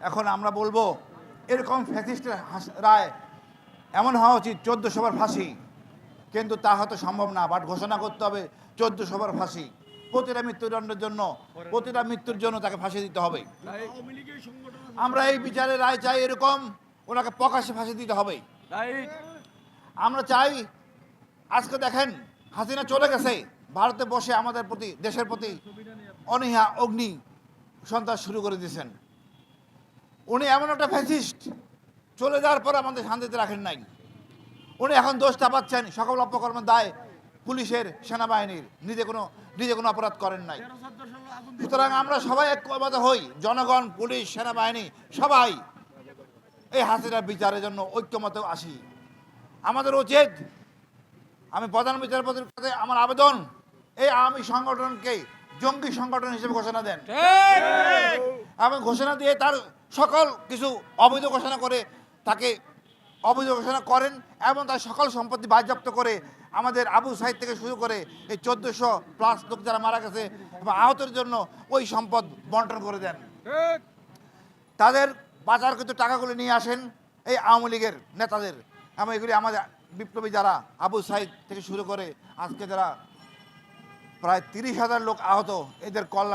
এখন আমরা বলব, এরকম ফ্যাসিস্টের রায় এমন হওয়া উচিত, চোদ্দ সবার ফাঁসি। কিন্তু তা হয়তো সম্ভব না বাট ঘোষণা করতে হবে চোদ্দ সবার ফাঁসি। প্রতিটা মৃত্যুদণ্ডের জন্য, প্রতিটা মৃত্যুর জন্য তাকে ফাঁসি দিতে হবে। আমরা এই বিচারের রায় চাই এরকম, ওনাকে প্রকাশ্যে ফাঁসি দিতে হবে। আমরা চাই, আজকে দেখেন, হাসিনা চলে গেছে, ভারতে বসে আমাদের প্রতি, দেশের প্রতি অনীহা, অগ্নি, সন্ত্রাস শুরু করে দিয়েছেন। উনি এমন একটা ফ্যাসিস্ট চলে যাওয়ার পর আমাদের শান্তিতে রাখেন নাই। উনি এখন দোষটা পাচ্ছেন, সকল অপকর্মের দায় পুলিশের, সেনাবাহিনীর। নিজে কোনো নিজে কোনো অপরাধ করেন নাই। সুতরাং আমরা সবাই ঐক্যবদ্ধ হই। জনগণ, পুলিশ, সেনাবাহিনী, সবাই এই হাসিনার বিচারের জন্য ঐক্যমত আসি। আমাদের উচিত, আমি প্রধান বিচারপতির কাছে আমার আবেদন, এই আওয়ামী সংগঠনকে জঙ্গি সংগঠন হিসেবে ঘোষণা দেন। এবং ঘোষণা দিয়ে তার সকল কিছু অবৈধ ঘোষণা করে তাকে অবৈধ ঘোষণা করেন এবং তার সকল সম্পত্তি বাজেয়াপ্ত করে আমাদের আবু সাইদ থেকে শুরু করে এই চোদ্দোশো প্লাস লোক যারা মারা গেছে এবং আহতের জন্য ওই সম্পদ বন্টন করে দেন। তাদের বাজারকৃত টাকাগুলো নিয়ে আসেন এই আওয়ামী লীগের নেতাদের। এবং এগুলি আমাদের বিপ্লবী যারা আবু সাইদ থেকে শুরু করে আজকে যারা প্রায় তিরিশ হাজার লোক আহত। এদের কল্যাণ